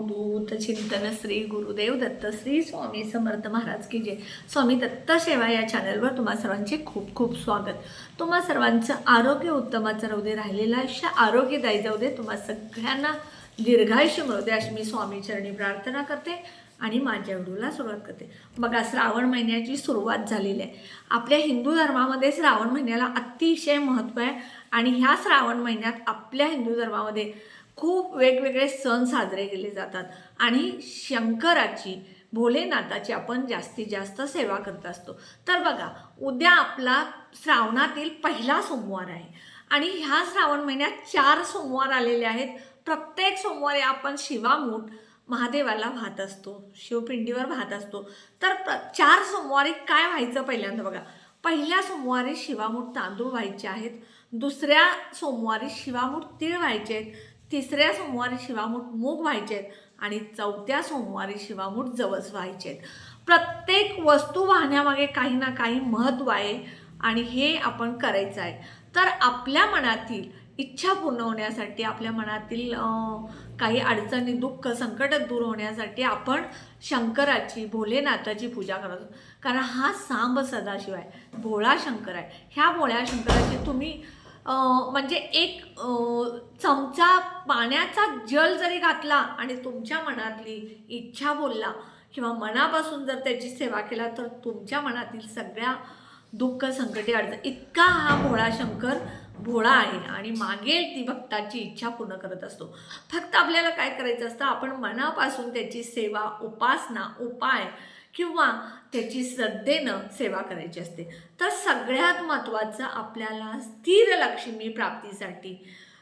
भूत चिंतन श्री गुरुदेव दत्त श्री स्वामी समर्थ महाराज की जय. स्वामी दत्त सेवा या चॅनलवर तुम्हा सर्वांचे खूप खूप स्वागत. तुम्हा सर्वांचं आरोग्य उत्तमाचं राहू दे राहिलेलं आयुष्य आरोग्यदायी जाऊ दे. तुम्हा सगळ्यांना दीर्घायुष्य मिळू दे अशी मी स्वामी चरणी प्रार्थना करते आणि माझ्या व्हिडिओला सुरुवात करते. बघा श्रावण महिन्याची सुरुवात झालेली आहे. आपल्या हिंदू धर्मामध्ये श्रावण महिन्याला अतिशय महत्त्व आहे आणि ह्या श्रावण महिन्यात आपल्या हिंदू धर्मामध्ये खूप वेगवेगळे सण साजरे केले जातात. आणि शंकराची भोलेनाथाची आपण जास्तीत जास्त सेवा करत असतो. तर बघा उद्या आपला श्रावणातील पहिला सोमवार आहे. आणि ह्या श्रावण महिन्यात चार सोमवार आलेले आहेत. प्रत्येक सोमवारी आपण शिवामूठ महादेवाला वाहत असतो. शिवपिंडीवर वाहत असतो. तर प्र चार सोमवारी काय व्हायचं पहिल्यांदा बघा. पहिल्या सोमवारी शिवामूठ तांदूळ व्हायचे आहेत. दुसऱ्या सोमवारी शिवामूठ तीळ व्हायचे आहेत. तिसऱ्या सोमवारी शिवामूठ मूग व्हायचे आहेत आणि चौथ्या सोमवारी शिवामूठ जवस व्हायचे आहेत प्रत्येक वस्तू वाहण्यामागे काही ना काही महत्त्व आहे आणि हे आपण करायचं आहे. तर आपल्या मनातील इच्छा पूर्ण होण्यासाठी आपल्या मनातील काही अडचणी दुःख संकट दूर होण्यासाठी आपण शंकराची भोलेनाथाची पूजा करतो कारण हा सांब सदाशिव आहे. भोळा शंकर आहे. ह्या भोळ्या शंकराची तुम्ही म्हणजे एक चमचा पाण्याचा जल जरी घातला आणि तुमच्या मनातली इच्छा बोलला किंवा मनापासून जर त्याची सेवा केला तर तुमच्या मनातील सगळ्या दुःख संकटे अडचण इतका हा भोळा शंकर भोळा आहे आणि मागेल ती भक्ताची इच्छा पूर्ण करत असतो. फक्त आपल्याला काय करायचं असतं? आपण मनापासून त्याची सेवा उपासना उपाय किंवा त्याची श्रद्धेनं सेवा करायची असते. तर सगळ्यात महत्त्वाचं आपल्याला स्थिर लक्ष्मी प्राप्तीसाठी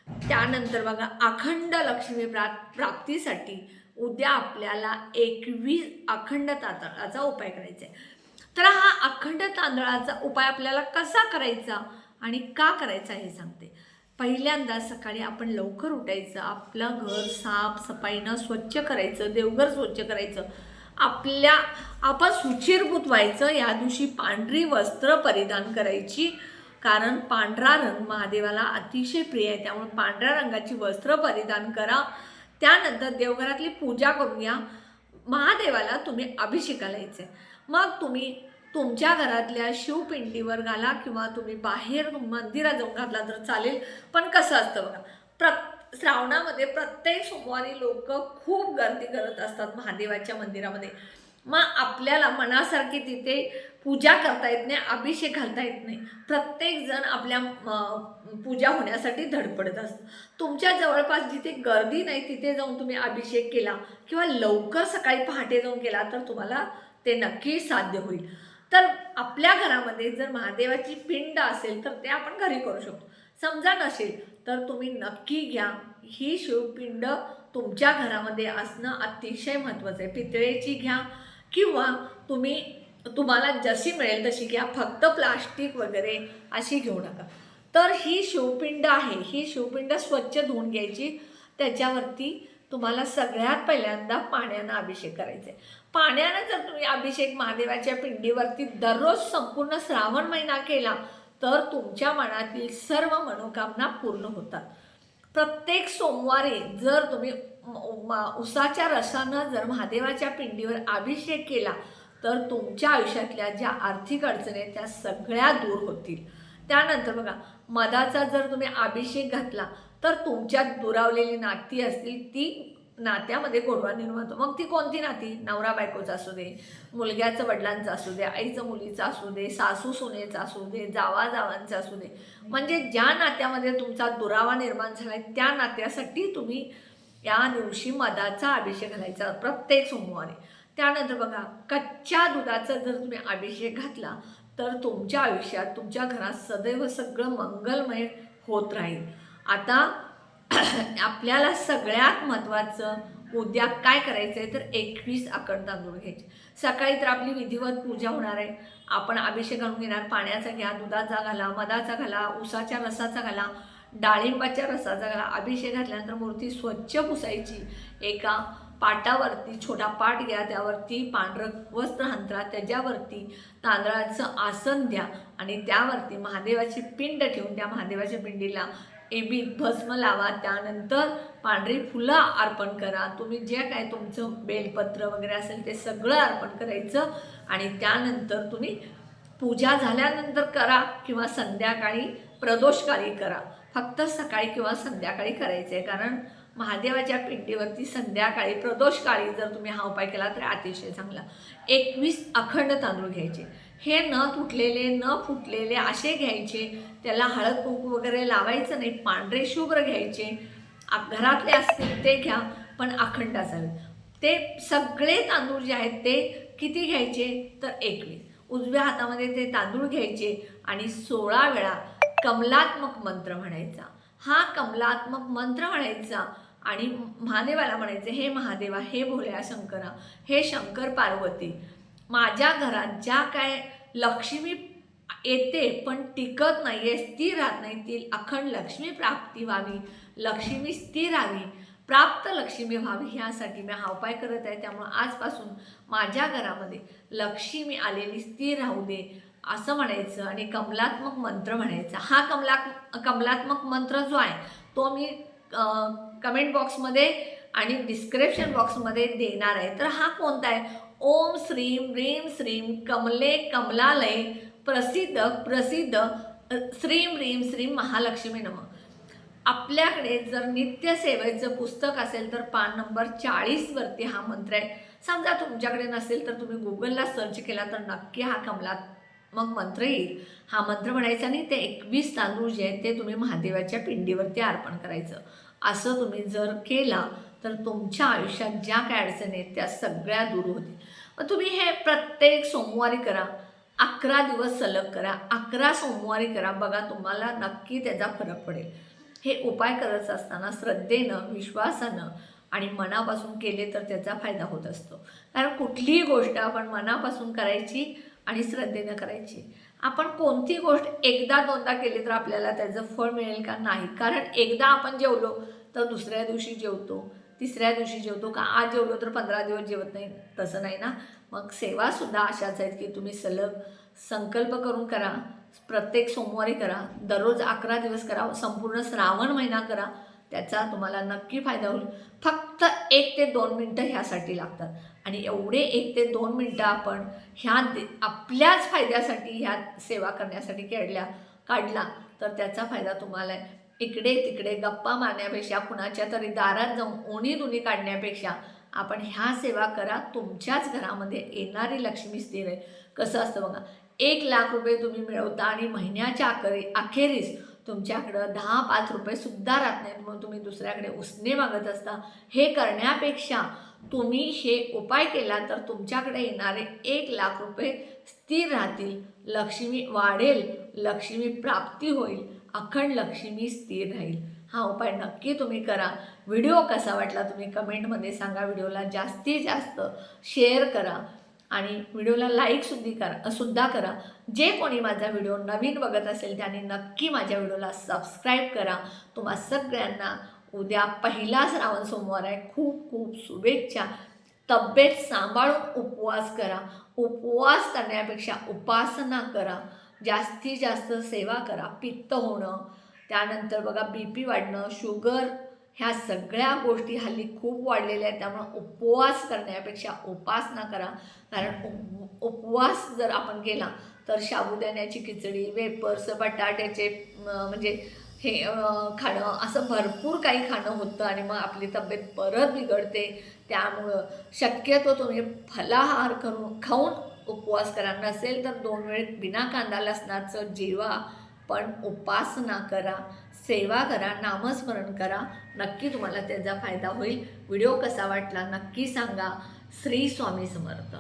त्यानंतर बघा अखंड लक्ष्मी प्रा प्राप्तीसाठी उद्या आपल्याला एकवीस अखंड तांदळाचा उपाय करायचा आहे. तर हा अखंड तांदळाचा उपाय आपल्याला कसा करायचा आणि का करायचा हे सांगते. पहिल्यांदा सकाळी आपण लवकर उठायचं आपलं घर साफ सफाईनं स्वच्छ करायचं देवघर स्वच्छ करायचं. आपल्या आपण सुचिरभूत व्हायचं या दिवशी पांढरी वस्त्र परिधान करायची. कारण पांढरा रंग महादेवाला अतिशय प्रिय आहे. त्यामुळे पांढऱ्या रंगाची वस्त्र परिधान करा. त्यानंतर देवघरातली पूजा करून या. महादेवाला तुम्ही अभिषेकाला यायचं मग तुम्ही तुमच्या घरातल्या शिवपिंडीवर घाला किंवा तुम्ही बाहेर मंदिरात जाऊन घातला तर चालेल. पण कसं असतं बघा प्र श्रावणामध्ये प्रत्येक सोमवारी लोक खूप गर्दी करत असतात महादेवाच्या मंदिरामध्ये. मग आपल्याला मनासारखी तिथे पूजा करता येत नाही अभिषेक घालता येत नाही. प्रत्येक जण आपल्या पूजा होण्यासाठी धडपडत असतं तुमच्या जवळपास जिथे गर्दी नाही तिथे जाऊन तुम्ही अभिषेक केला किंवा लवकर सकाळी पहाटे जाऊन केला तर तुम्हाला ते नक्की साध्य होईल. तर आपल्या घरामध्ये जर महादेवाची पिंड असेल तर ते आपण घरी करू शकतो. समजा नसेल तर तुम्ही नक्की घ्या. ही शिवपिंड तुमच्या घरामध्ये असणं अतिशय महत्त्वाचं आहे. पितळेची घ्या किंवा तुम्ही तुम्हाला जशी मिळेल तशी घ्या. फक्त प्लास्टिक वगैरे अशी घेऊ नका. तर ही शिवपिंड आहे. ही शिवपिंड स्वच्छ धुवून घ्यायची. त्याच्यावरती तुम्हाला सगळ्यात पहिल्यांदा पाण्यानं अभिषेक करायचा आहे पाण्यानं जर तुम्ही अभिषेक महादेवाच्या पिंडीवरती दररोज संपूर्ण श्रावण महिना केला तर तुमच्या मनातील सर्व मनोकामना पूर्ण होतात. प्रत्येक सोमवारी जर तुम्ही उसाच्या रसानं जर महादेवाच्या पिंडीवर अभिषेक केला तर तुमच्या आयुष्यातल्या ज्या आर्थिक अडचणी आहेत त्या सगळ्या दूर होतील. त्यानंतर बघा मधाचा जर तुम्ही अभिषेक घातला तर तुमच्यात दुरावलेली नाती असतील ती नात्यामध्ये गोडवा निर्माण होतो. मग ती कोणती नाती? नवरा बायकोचं असू दे मुलग्याचं वडिलांचं असू दे आईचं मुलीचं असू दे सासू सुनेचं असू दे जावा जावांचं असू दे. म्हणजे ज्या नात्यामध्ये तुमचा दुरावा निर्माण झाला आहे त्या नात्यासाठी तुम्ही या दिवशी मधाचा अभिषेक घालायचा प्रत्येक सोमवारी. त्यानंतर बघा कच्च्या दुधाचा जर तुम्ही अभिषेक घातला तर तुमच्या आयुष्यात तुमच्या घरात सदैव सगळं मंगलमय होत राहील. आता आपल्याला सगळ्यात महत्त्वाचं उद्या काय करायचं आहे तर एकवीस आकड तांदूळ घ्यायचे. सकाळी तर आपली विधिवत पूजा होणार आहे. आपण अभिषेक घालून घेणार पाण्याचा घ्या दुधाचा घाला मधाचा घाला उसाच्या रसाचा घाला डाळिंबाच्या रसाचा घाला. अभिषेक घातल्यानंतर मूर्ती स्वच्छ पुसायची. एका पाटावरती छोटा पाट घ्या त्यावरती पांढरं वस्त्र हंतरा त्याच्यावरती तांदळाचं आसन द्या आणि त्यावरती महादेवाची पिंड ठेवून त्या महादेवाच्या पिंडीला एबीत भस्म लावा त्यानंतर पांढरी फुलं अर्पण करा. तुम्ही जे काय तुमचं बेलपत्र वगैरे असेल ते सगळं अर्पण करायचं आणि त्यानंतर तुम्ही पूजा झाल्यानंतर करा किंवा संध्याकाळी प्रदोषकाळी करा. फक्त सकाळी किंवा संध्याकाळी करायचं आहे कारण महादेवाच्या पिंडीवरती संध्याकाळी प्रदोषकाळी जर तुम्ही हा उपाय केला तर अतिशय चांगला. एकवीस अखंड तांदूळ घ्यायचे. हे न तुटलेले न फुटलेले असे घ्यायचे. त्याला हळद कुंकू वगैरे लावायचं नाही पांढरे शुभ्र घ्यायचे. घरातले असतील ते घ्या पण अखंड असावे. ते सगळे तांदूळ जे आहेत ते किती घ्यायचे? तर एकवीस उजव्या हातामध्ये ते तांदूळ घ्यायचे आणि सोळा वेळा कमलात्मक मंत्र म्हणायचा. हा कमलात्मक मंत्र म्हणायचा आणि महादेवाला म्हणायचे हे महादेवा हे भोल्या शंकरा हे शंकर पार्वती माझ्या घरात ज्या काय लक्ष्मी येते पण टिकत नाही आहे स्थिर राहत नाही ती अखंड लक्ष्मी प्राप्ती व्हावी. लक्ष्मी स्थिर राहावी. प्राप्त लक्ष्मी व्हावी ह्यासाठी मी हा उपाय करत आहे. त्यामुळं आजपासून माझ्या घरामध्ये लक्ष्मी आलेली स्थिर राहू दे असं म्हणायचं आणि कमलात्मक मंत्र म्हणायचा. हा कमला कमलात्मक मंत्र जो आहे तो मी कमेंट बॉक्समध्ये आणि डिस्क्रिप्शन बॉक्समध्ये देणार आहे. तर हा कोणता आहे? ओम श्रीम ह्रीम श्रीम कमले कमलालय प्रसिद्ध प्रसिद्ध श्रीम ह्रीम श्रीम महालक्ष्मी नम. आपल्याकडे जर नित्यसेवेचं पुस्तक असेल तर पान नंबर चाळीसवरती हा मंत्र आहे. समजा तुमच्याकडे नसेल तर तुम्ही गुगलला सर्च केला तर नक्की हा कमलात मग मंत्र येईल. हा मंत्र म्हणायचा आणि ते एकवीस तांदूळ जे आहेत ते तुम्ही महादेवाच्या पिंडीवरती अर्पण करायचं. असं तुम्ही जर केला तर तुमच्या आयुष्यात ज्या काय अडचणी आहेत त्या सगळ्या दूर होतील. मग तुम्ही हे प्रत्येक सोमवारी करा अकरा दिवस सलग करा अकरा सोमवारी करा बघा तुम्हाला नक्की त्याचा फरक पडेल. हे उपाय करत असताना श्रद्धेनं विश्वासानं आणि मनापासून केले तर त्याचा फायदा होत असतो. कारण कुठलीही गोष्ट आपण मनापासून करायची आणि श्रद्धेनं करायची. आपण कोणती गोष्ट एकदा दोनदा केली तर आपल्याला त्याचं फळ मिळेल का नाही? कारण एकदा आपण जेवलो तर दुसऱ्या दिवशी जेवतो. तिसऱ्या दिवशी जेवतो का? आज जेवलो तर पंधरा दिवस जेवत नाही. तसं नाही ना? मग सेवासुद्धा अशाच आहेत की तुम्ही सलग संकल्प करून करा. प्रत्येक सोमवारी करा. दररोज अकरा दिवस करा. संपूर्ण श्रावण महिना करा. त्याचा तुम्हाला नक्की फायदा होईल. फक्त एक ते दोन मिनटं ह्यासाठी लागतात. आणि एवढे एक ते दोन मिनटं आपण ह्या दे आपल्याच फायद्यासाठी ह्या सेवा करण्यासाठी काढल्या काढला तर त्याचा फायदा तुम्हाला आहे. इकडे तिकडे गप्पा मारण्यापेक्षा कुणाच्या तरी दारात जाऊन ओणी दुनी काढण्यापेक्षा आपण ह्या सेवा करा तुमच्याच घरामध्ये येणारी लक्ष्मी स्थिर आहे. कसं असतं बघा एक लाख रुपये तुम्ही मिळवता आणि महिन्याच्या अखेरी अखेरीस तुमच्याकडं दहा पाच रुपयेसुद्धा राहत नाहीत म्हणून तुम्ही दुसऱ्याकडे उसने मागत असता. हे करण्यापेक्षा तुम्ही हे उपाय केला तर तुमच्याकडे येणारे एक लाख रुपये स्थिर राहतील. लक्ष्मी वाढेल लक्ष्मी प्राप्ती होईल. अखंड लक्ष्मी स्थिर राहील. हा उपाय नक्की तुम्ही करा. व्हिडिओ कसा वाटला तुम्ही कमेंटमध्ये सांगा. व्हिडिओला जास्तीत जास्त शेअर करा आणि व्हिडिओला लाईकसुद्धी करा सुद्धा करा. जे कोणी माझा व्हिडिओ नवीन बघत असेल त्याने नक्की माझ्या व्हिडिओला सबस्क्राईब करा. तुम्हा सगळ्यांना उद्या पहिला श्रावण सोमवार आहे. खूप खूप शुभेच्छा. तब्येत सांभाळून उपवास करा. उपवास करण्यापेक्षा उपासना करा. जास्तीत जास्त सेवा करा पित्त होणं त्यानंतर बघा बी पी वाढणं शुगर ह्या सगळ्या गोष्टी हल्ली खूप वाढलेल्या आहेत. त्यामुळं उपवास करण्यापेक्षा उपासना करा. कारण उप उपवास जर आपण केला तर साबुदाण्याची खिचडी वेपर्स बटाट्याचे म्हणजे हे खाणं असं भरपूर काही खाणं होतं आणि मग आपली तब्येत परत बिघडते. त्यामुळं शक्यतो तुम्ही फलाहार करून खाऊन उपवास करा नसेल तर दोन वेळ बिना कांदा लसणाचं जेवा पण उपासना करा सेवा करा नामस्मरण करा. नक्की तुम्हाला त्याचा फायदा होईल. व्हिडिओ कसा वाटला नक्की सांगा. श्री स्वामी समर्थ.